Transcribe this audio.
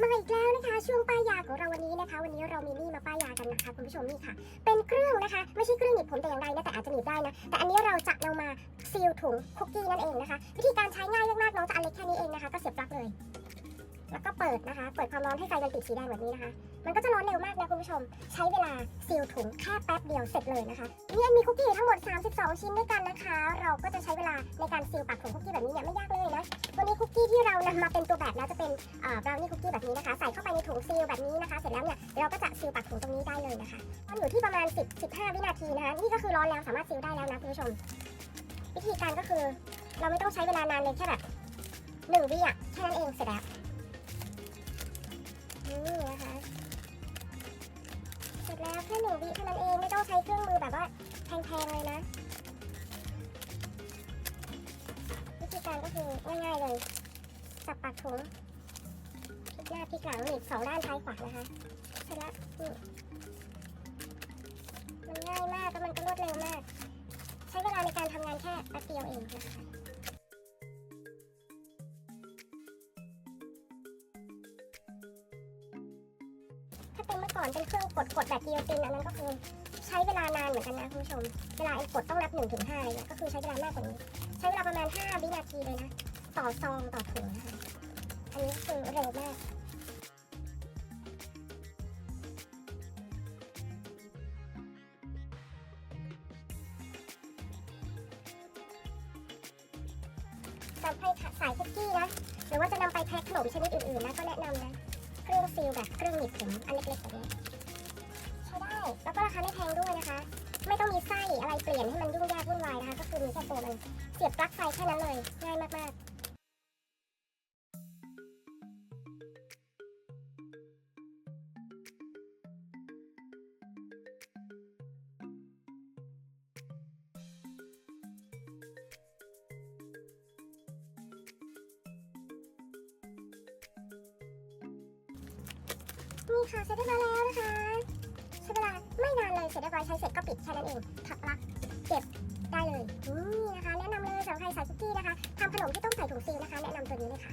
มาอีกแล้วนะคะ ช่วงป้ายยาของเราวันนี้นะคะ วันนี้เรามีนี่มาป้ายยากันนะคะคุณผู้ชมนี่ค่ะ เป็นเครื่องนะคะ ไม่ใช่เครื่องหนีบผมแต่อย่างใดนะแต่อาจจะหนีบได้นะแต่อันนี้เราจะเอามาซีลถุงคุกกี้นั่นเองนะคะ วิธีการใช้ง่ายมากๆน้องจะอันเล็กแค่นี้เองนะคะ ก็เสียบปลั๊กเลย แล้วก็เปิดนะคะ เปิดความร้อนให้ไฟมันติดสีแดงแบบนี้นะคะ มันก็จะร้อนเร็วมากนะคุณผู้ชม ใช้เวลาซีลถุงแค่แป๊บเดียวเสร็จเลยนะคะนี่อันมีคุกกี้ทั้งหมด 32 ชิ้นด้วยกันนะคะ เราก็จะใช้เวลาในการซีลปากถุงคุกกี้แบบนี้เนี่ยไม่ยากเลยนะ วันนี้คุกกี้ที่เรานำมาเป็นตัวแบบแล้วจะเป็นบราวนี่คุกกี้แบบนี้นะคะ ใส่เข้าไปในถุงซีลแบบนี้นะคะ เสร็จแล้วเนี่ยเราก็จะซีลปากถุงตรงนี้ได้เลยนะคะมันอยู่ที่ประมาณ 10 15 วินาทีนะคะ นี่ก็คือร้อนแล้วสามารถซีลได้แล้วนะคุณผู้ชม วิธีการก็คือ เราไม่ต้องใช้เวลานานเลยแค่แบบหนึ่งวิอะแค่นั้นเองเสร็จแล้ว นี่นะคะเสร็จแล้วแค่หนึ่งวิเท่านั้นเองไม่ต้องใช้เครื่องมือแบบว่าแพงๆเลยนะวิธีการก็คือง่ายๆเลยจับปากถุงพลิกหน้าพลิกหลังหนีบสองด้านซ้ายขวานะคะเสร็จแล้วมันง่ายมากแล้วมันก็รวดเร็วมาก ใช้เวลาในการทำงานแค่แป๊บเดียวเองนะคะ ถ้าเป็นเมื่อก่อนเป็นเครื่องกดกดแบบกิโยตินอันนั้นก็คือใช้เวลานานเหมือนกันนะคุณผู้ชม เวลาไอ้กดต้องนับหนึ่งถึงห้าเลยนะก็คือใช้เวลามากกว่านี้ ใช้เวลาประมาณ 5 วินาทีเลยนะ ต่อซองต่อถุงนะคะ อันนี้คือเร็วมากสำหรับใสายคุกกี้นะ หรือว่าจะนำไปแพ็คขนมชนิดอื่นๆนะก็แนะนำนะ เครื่องซีลแบบเครื่องหนีบผมอันเล็กๆแบบนี้ใช้ได้แล้วก็ราคาไม่แพงด้วยนะคะ ไม่ต้องมีไส้อะไรเปลี่ยนให้มันยุ่งยากวุ่นวายนะคะ ก็คือมีแค่ตัวมันเสียบปลั๊กไฟแค่นั้นเลยง่ายมากๆ นี่ค่ะเสร็จเรียบร้อยแล้วนะคะใช้เวลาไม่นานเลยเสร็จเรียบร้อยใช้เสร็จก็ปิดแค่นั้นเองถักลักเก็บได้เลยนี่นะคะแนะนำเลยสำหรับใครใส่คุกกี้นะคะทำขนมที่ต้องใส่ถุงซีลนะคะ แนะนำตัวนี้เลยค่ะ